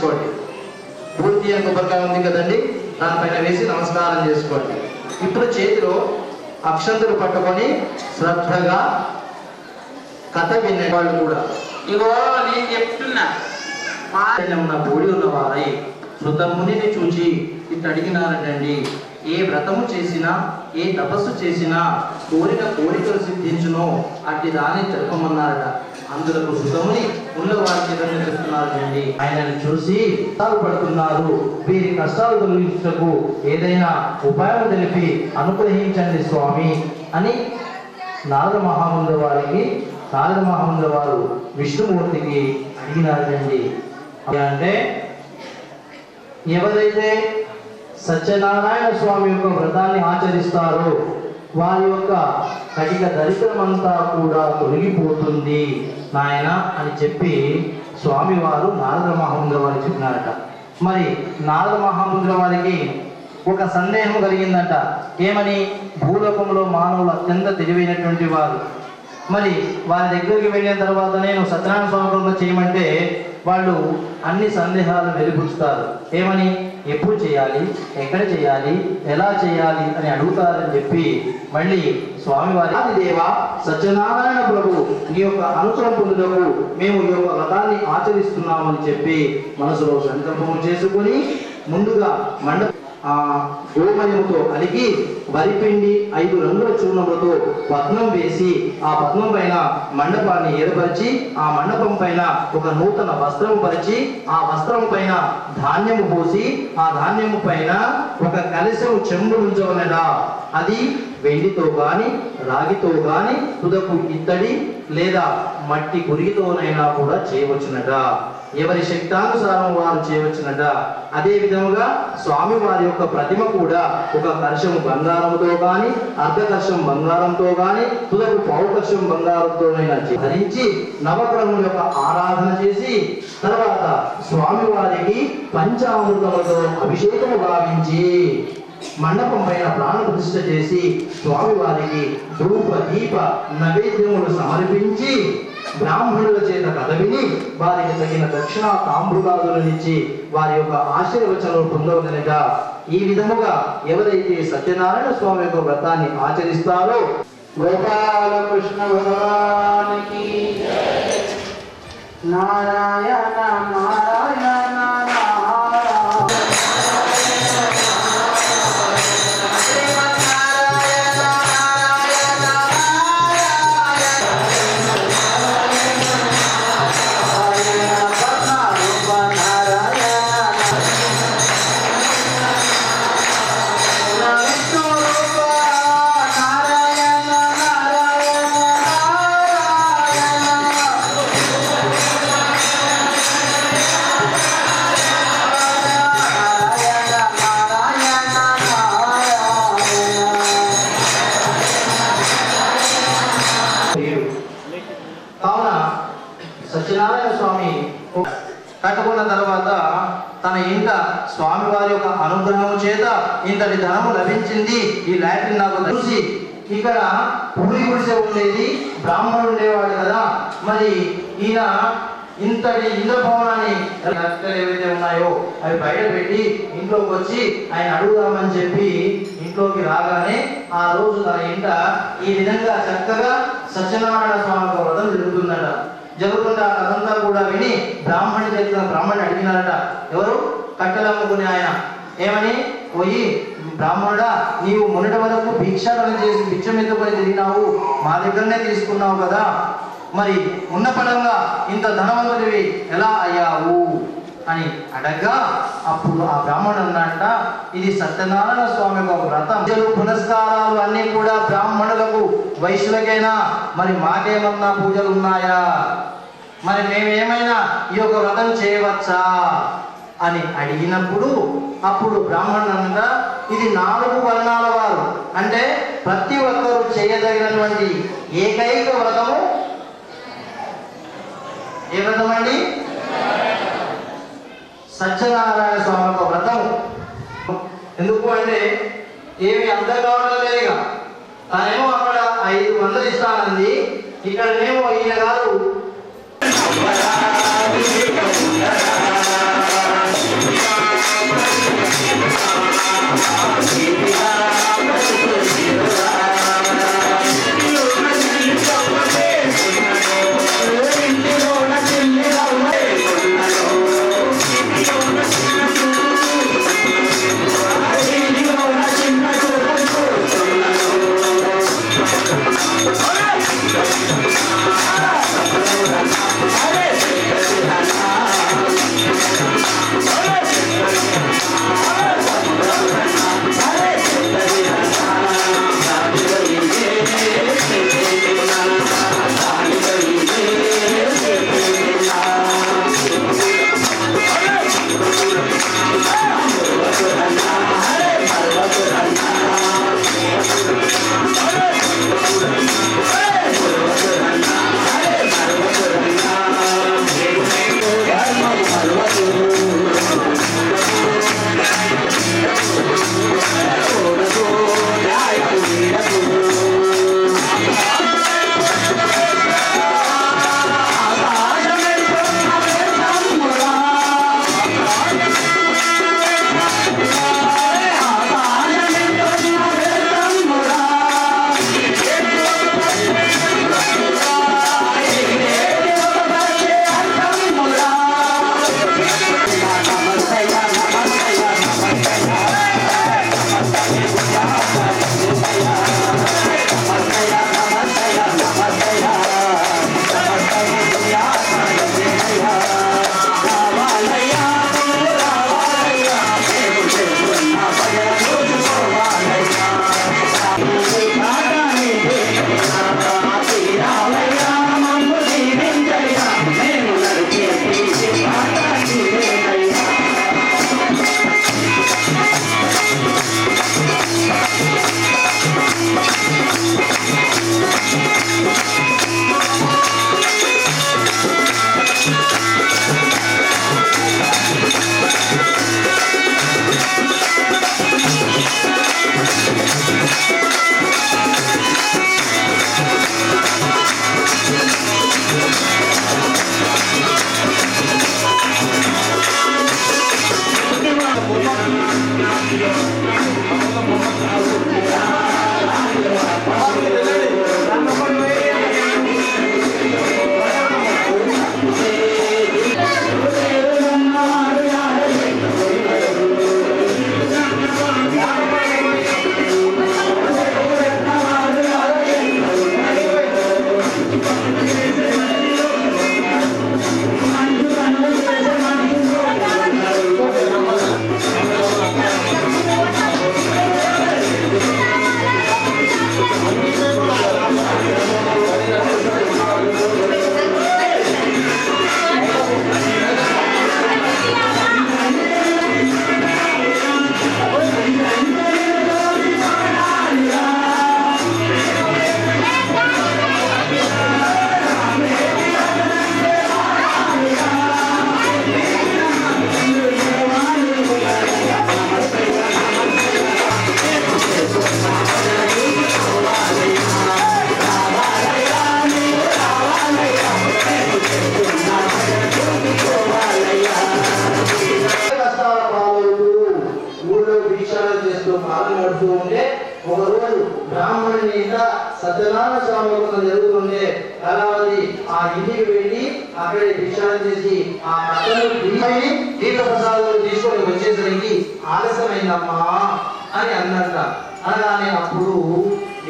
చేసుకోండి. పూర్తి అయిన కొబ్బరికాయ ఉంది కదండి దానిపైన వేసి నమస్కారం చేసుకోండి. ఇప్పుడు చేతిలో అక్షంతలు పట్టుకొని శ్రద్ధగా కథ వినే వాళ్ళు కూడా. ఇగో నేను చెప్తున్నా. ఉన్న బోడి ఉన్న వారై శృతమునిని చూచి ఇట్లా అడిగినారటండి ఏ వ్రతము చేసినా ఏ తపస్సు చేసినా కోరిన కోరికలు సిద్ధించునో అట్టి దాన్ని తెలుపమన్నారట అందులకు శృతముని ఉన్నవారికి వారికి ఆయనను చూసి పడుతున్నారు వీరి కష్టాలు తొలగించకు ఏదైనా ఉపాయం తెలిపి అనుగ్రహించండి స్వామి అని నారద మహాముంద వారికి నారద మహాముంద వారు విష్ణుమూర్తికి అడిగినారండి అంటే ఎవరైతే సత్యనారాయణ స్వామి యొక్క వ్రతాన్ని ఆచరిస్తారో వారి యొక్క కటిక దరిద్రమంతా కూడా తొలగిపోతుంది. నాయన అని చెప్పి స్వామివారు నారద మహాముద్ర వారికి చెప్పినారట. మరి నారద మహాముద్ర వారికి ఒక సందేహం కలిగిందట. ఏమని? భూలోకంలో మానవులు అత్యంత తెలివైనటువంటి వారు. మరి వారి దగ్గరికి వెళ్ళిన తర్వాత నేను సత్యనారాయణ స్వామి చేయమంటే వాళ్ళు అన్ని సందేహాలు వెలిపుచ్చుతారు ఏమని? ఎప్పుడు చేయాలి? ఎక్కడ చేయాలి? ఎలా చేయాలి? అని అడుగుతారని చెప్పి మళ్ళీ స్వామివారి "ఆది దేవ సత్యనారాయణ ప్రభు ఈ యొక్క అనుసరం పొందుటకు మేము ఈ యొక్క వ్రతాన్ని ఆచరిస్తున్నామని చెప్పి మనసులో సంకల్పం చేసుకుని ముందుగా మండపం ఆ గోమయముతో అలిగి వరిపిండి ఐదు రంగుల చూర్ణములతో పద్మం వేసి ఆ పద్మం పైన మండపాన్ని ఏర్పరిచి ఆ మండపం పైన ఒక నూతన వస్త్రం పరిచి ఆ వస్త్రం పైన ధాన్యము పోసి ఆ ధాన్యము పైన ఒక కలశం చెంబు ఉంచవనడా అది వెండితో గాని రాగితో గాని తుదకు ఇత్తడి లేదా మట్టి గురిగితోనైనా కూడా చేయవచ్చునట. ఎవరి శక్తానుసారం వారు చేయవచ్చునట. అదే విధముగా స్వామి వారి యొక్క ప్రతిమ కూడా ఒక కర్షం బంగారంతో గాని అర్ధకర్షం బంగారంతో గాని తులకు పౌకర్షం బంగారంతోనైనా ధరించి నవగ్రహం యొక్క ఆరాధన చేసి తర్వాత స్వామి వారికి పంచామృతములతో అభిషేకము గావించి మండపం పైన ప్రాణ ప్రతిష్ఠ చేసి స్వామివారికి ధూప దీప నైవేద్యములు సమర్పి బ్రాహ్మణుల చేత కథ విని వారికి తగిన దక్షిణ తాంబూలాదులనిచ్చి వారి యొక్క ఆశీర్వచనం పొందవలనగా ఈ విధముగా ఎవరైతే సత్యనారాయణ స్వామి యొక్క వ్రతాన్ని ఆచరిస్తారో గోపాలకృష్ణ భగవానికి నారాయణ నారాయణ. కట్టుకున్న తర్వాత తన ఇంట స్వామివారి యొక్క అనుగ్రహం చేత ఇంతటి ధనము లభించింది. ఈ లాటిన్ నాకు చూసి ఇక్కడ పూరి గుడిసె ఉండేది. బ్రాహ్మణుడు ఉండేవాడు కదా. మరి ఈయన ఇంతటి ఇంద్రభవనాన్ని లక్షలు ఏవైతే ఉన్నాయో అవి బయట పెట్టి ఇంట్లోకి వచ్చి ఆయన అడుగుదామని చెప్పి ఇంట్లోకి రాగానే ఆ రోజు తన ఇంట ఈ విధంగా చక్కగా సత్యనారాయణ స్వామి వ్రతం జరుగుతుందట. జరుగుతుంటే అదంతా కూడా విని బ్రాహ్మణి చేసిన బ్రాహ్మణి అడిగినారట ఎవరు? కట్టెలు అమ్ముకునే ఆయన. ఏమని? పోయి బ్రాహ్మణుడా నీవు మొన్నటి వరకు భిక్షాటన చేసి భిక్షం ఎత్తుకొని తిరిగినావు మా దగ్గరనే తీసుకున్నావు కదా. మరి ఉన్న పడంగా ఇంత ధనవంతుడివి ఎలా అయ్యావు? అని అడగా అప్పుడు ఆ బ్రాహ్మణుడు అన్నట ఇది సత్యనారాయణ స్వామి యొక్క వ్రతం. పూజలు పునస్కారాలు అన్నీ కూడా బ్రాహ్మణులకు వైశ్యులకైనా మరి మాకేమన్నా పూజలు ఉన్నాయా? మరి మేమేమైనా ఈ యొక్క వ్రతం చేయవచ్చా? అని అడిగినప్పుడు అప్పుడు బ్రాహ్మణుడు ఇది నాలుగు వర్ణాల వారు. అంటే ప్రతి ఒక్కరూ చేయదగినటువంటి ఏకైక వ్రతము ఏ వ్రతం అండి సత్యనారాయణ స్వామి యొక్క వ్రతం. ఎందుకు అంటే ఏమి అర్థం కావడం లేదుగా తానేమో అక్కడ ఐదు వందలు ఇస్తానంది ఇక్కడనేమో ఈయన గారు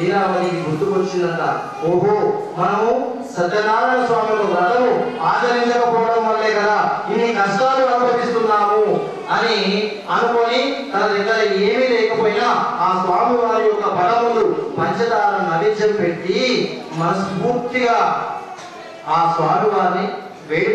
లీలావళి గుర్తుకొచ్చిందట. ఓహో మనము సత్యనారాయణ స్వామి వ్రతము ఆచరించకపోవడం వల్లే కదా ఇన్ని కష్టాలు అనుభవిస్తున్నాము అని అనుకొని తన దగ్గర ఏమీ లేకపోయినా ఆ స్వామి వారి యొక్క పడములు పంచదార నైవేద్యం పెట్టి మనస్ఫూర్తిగా ఆ స్వామి వారిని వేడి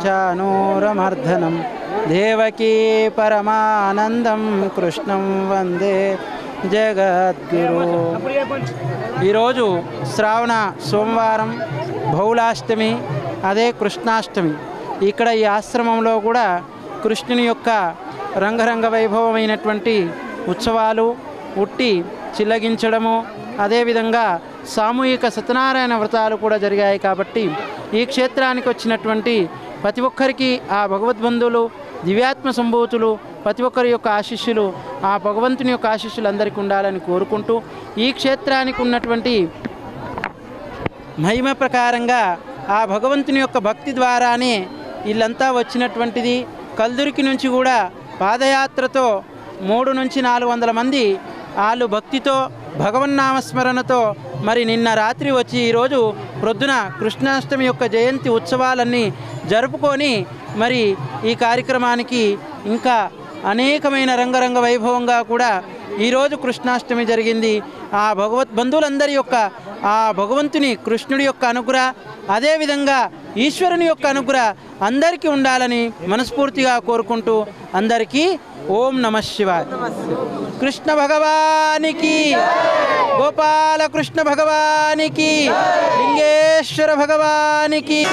कंसचानूरमर्दनं देवकी परमानन्दं कृष्णं వందే జగద్గురు ఈరోజు శ్రావణ సోమవారం బహుళాష్టమి అదే కృష్ణాష్టమి ఇక్కడ ఈ ఆశ్రమంలో కూడా కృష్ణుని యొక్క రంగరంగ వైభవమైనటువంటి ఉత్సవాలు ఉట్టి చిల్లగించడము అదేవిధంగా సామూహిక సత్యనారాయణ వ్రతాలు కూడా జరిగాయి కాబట్టి ఈ క్షేత్రానికి వచ్చినటువంటి ప్రతి ఒక్కరికి ఆ భగవద్బంధువులు దివ్యాత్మ సంభూతులు ప్రతి ఒక్కరి యొక్క ఆశీస్సులు ఆ భగవంతుని యొక్క ఆశీస్సులు అందరికీ ఉండాలని కోరుకుంటూ ఈ క్షేత్రానికి ఉన్నటువంటి మహిమ ప్రకారంగా ఆ భగవంతుని యొక్క భక్తి ద్వారానే వీళ్ళంతా వచ్చినటువంటిది. కల్దురికి నుంచి కూడా పాదయాత్రతో మూడు నుంచి నాలుగు వందల మంది వాళ్ళు భక్తితో భగవన్నామస్మరణతో మరి నిన్న రాత్రి వచ్చి ఈరోజు ప్రొద్దున కృష్ణాష్టమి యొక్క జయంతి ఉత్సవాలన్నీ జరుపుకొని మరి ఈ కార్యక్రమానికి ఇంకా అనేకమైన రంగరంగ వైభవంగా కూడా ఈరోజు కృష్ణాష్టమి జరిగింది. ఆ భగవత్ బంధువులందరి యొక్క ఆ భగవంతుని కృష్ణుడి యొక్క అనుగ్రహ అదేవిధంగా ఈశ్వరుని యొక్క అనుగ్రహ అందరికీ ఉండాలని మనస్ఫూర్తిగా కోరుకుంటూ అందరికీ ఓం నమ శివాయ. కృష్ణ భగవానికి. గోపాలకృష్ణ భగవానికి. లింగేశ్వర భగవానికి.